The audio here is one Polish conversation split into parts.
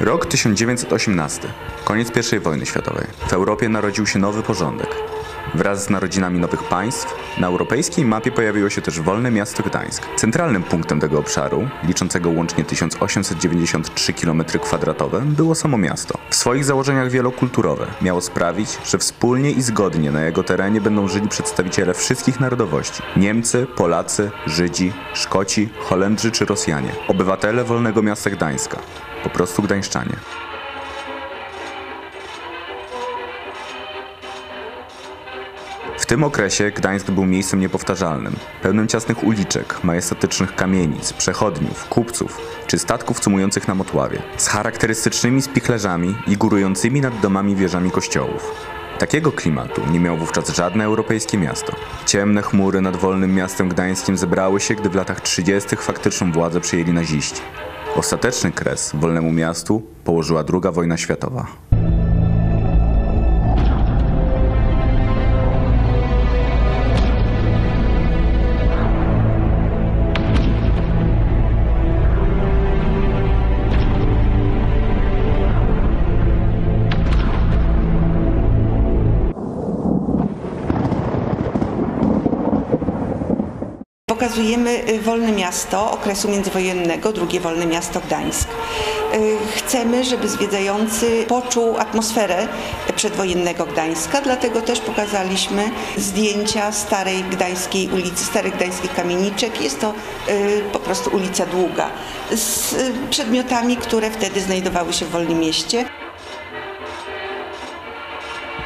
Rok 1918. Koniec I wojny światowej. W Europie narodził się nowy porządek. Wraz z narodzinami nowych państw, na europejskiej mapie pojawiło się też wolne miasto Gdańsk. Centralnym punktem tego obszaru, liczącego łącznie 1893 km2, było samo miasto. W swoich założeniach wielokulturowe miało sprawić, że wspólnie i zgodnie na jego terenie będą żyli przedstawiciele wszystkich narodowości. Niemcy, Polacy, Żydzi, Szkoci, Holendrzy czy Rosjanie. Obywatele wolnego miasta Gdańska. Po prostu gdańszczanie. Tym okresie Gdańsk był miejscem niepowtarzalnym, pełnym ciasnych uliczek, majestatycznych kamienic, przechodniów, kupców czy statków cumujących na motławie, z charakterystycznymi spichlerzami i górującymi nad domami wieżami kościołów. Takiego klimatu nie miało wówczas żadne europejskie miasto. Ciemne chmury nad wolnym miastem gdańskim zebrały się, gdy w latach 30. faktyczną władzę przejęli naziści. Ostateczny kres wolnemu miastu położyła II wojna światowa. Pokazujemy y, wolne miasto okresu międzywojennego, drugie wolne miasto Gdańsk. Y, Chcemy, żeby zwiedzający poczuł atmosferę przedwojennego Gdańska, dlatego też pokazaliśmy zdjęcia starej gdańskiej ulicy, starych gdańskich kamieniczek. Jest to y, po prostu ulica długa z przedmiotami, które wtedy znajdowały się w Wolnym Mieście.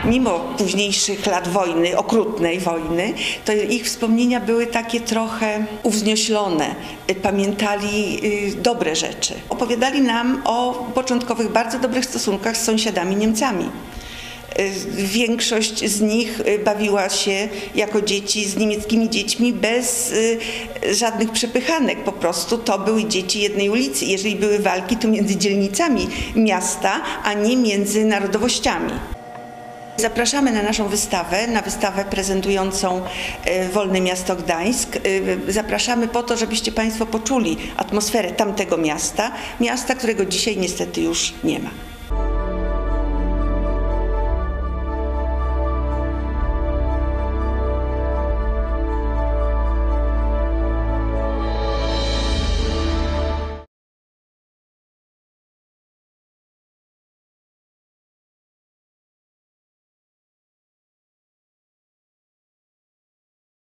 Mimo późniejszych lat wojny, okrutnej wojny, to ich wspomnienia były takie trochę uwznioślone. Pamiętali y, dobre rzeczy. Opowiadali nam o początkowych bardzo dobrych stosunkach z sąsiadami Niemcami. Y, Większość z nich y, bawiła się jako dzieci z niemieckimi dziećmi bez żadnych przepychanek. Po prostu to były dzieci jednej ulicy. Jeżeli były walki, to między dzielnicami miasta, a nie między narodowościami. Zapraszamy na naszą wystawę, na wystawę prezentującą e, Wolne Miasto Gdańsk. E, Zapraszamy po to, żebyście Państwo poczuli atmosferę tamtego miasta, miasta, którego dzisiaj niestety już nie ma.